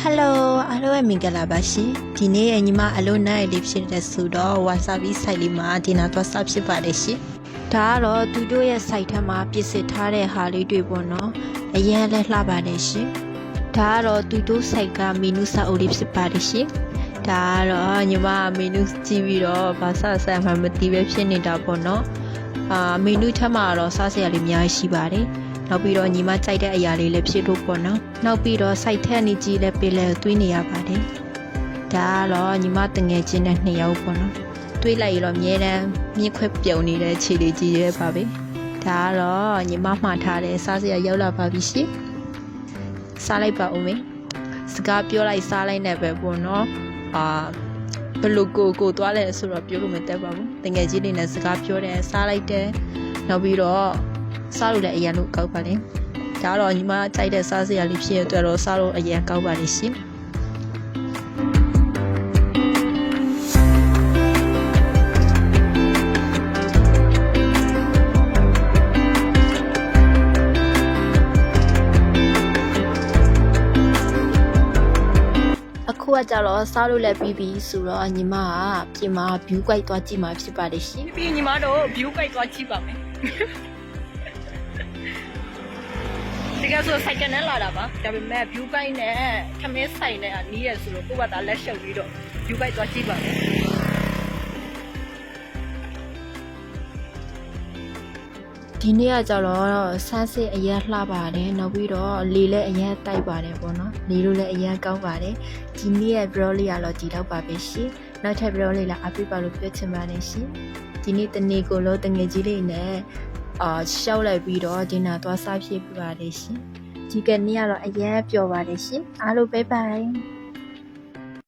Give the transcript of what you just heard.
ဟယ်လိုအားလုံးပဲမင်္ဂလာပါရှင်ဒီနေ့ညီမအလုံးနိုင်လေးဖြစ်တဲ့ဆိုတော့ wasabi site လေးမှာဒီနာတော့စဖြစ်ပါတယ်ရှင်ဒါကတော့သူတို့ရဲ့ site ထဲမှာပြစ်စစ်ထားတဲ့ဟာလေးတွေပေါ့နော်အရင်လည်းလှပါတယ်ရှင်ဒါကတော့သူတို့ site ကမီနူစာအုပ်လေးဖြစ်ပါတယ်ရှင်ဒါကတော့ညီမမီနူကြည့်ပြီးတော့ဘာစဆက်မှမသိပဲဖြစ်နေတာပေါ့နော်အာမီနူထက်မှာတော့စားစရာလေးအများကြီးရှိပါတယ် နောက်ပြီးတော့ညီမကြိုက်တဲ့အရာလေးလည်းဖြစ်လို့ပေါ့နော်နောက်ပြီးတော့ site ထက်နေကြီးလည်းပေးလဲသွင်းနေရပါတယ်ဒါကတော့ညီမတငယ်ချင်းနဲ့နှစ်ယောက်ပေါ့နော်တွေးလိုက်ရတော့အမြဲတမ်းမြင့်ခွက်ပြုံနေတဲ့ခြေလေးကြီးရဲပါပဲဒါကတော့ညီမမှားထားတဲ့စားစရာရောက်လာပါပြီရှင်စားလိုက်ပါဦးမေစကားပြောလိုက်စားလိုက်နဲ့ပဲပေါ့နော်အာဘယ်လိုကိုကိုသွားလဲဆိုတော့ပြောလို့မတက်ပါဘူးတငယ်ချင်းတွေနဲ့စကားပြောတယ်စားလိုက်တယ်နောက်ပြီးတော့ စားလို့လည်းအရင်လို့ကောက်ပါလေဒါတော့ညီမကြိုက်တဲ့စားစရာလေးဖြစ်ရတဲ့အတွက်တော့စားလို့အရင်ကောက်ပါလိမ့်ရှင်အခုကကြတော့စားလို့လည်းပြီးပြီဆိုတော့ညီမကပြင်မှာ view guide သွားကြည့်မှာဖြစ်ပါတယ်ရှင်ပြီးရင်ညီမတို့ view guide သွားကြည့်ပါမယ် ဒီကဆို cycle နဲ့လာတာပါဒါပေမဲ့ view guide နဲ့ခမင်းဆိုင်နဲ့နီးရဆိုတော့ကိုယ့်ဘာသာလက်ရှုပ်ပြီးတော့ view guide သွားကြည့်ပါမယ်ဒီနေ့ကကြတော့ဆန်းစစ်အရက်လှပါတယ်နောက်ပြီးတော့လေလည်းအရက်တိုက်ပါတယ်ပေါ့နော်လေလို့လည်းအရက်ကောင်းပါတယ်ဒီနေ့ရဲ့ vlog လေးကတော့ဒီတော့ပါပဲရှင်နောက်ထပ် vlog လေးလာအပြစ်ပါလို့ပြောချင်ပါတယ်ရှင်ဒီနေ့တနေ့ကိုလို့တငယ်ကြီးလေးနဲ့ အာရှောက်လိုက်ပြီးတော့ဒီနာသွားစားဖြစ်ပြပါတယ်ရှင်ဒီကနေ့ကတော့အရက်ပျော်ပါတယ်ရှင်အားလုံးဘိုင်ဘိုင်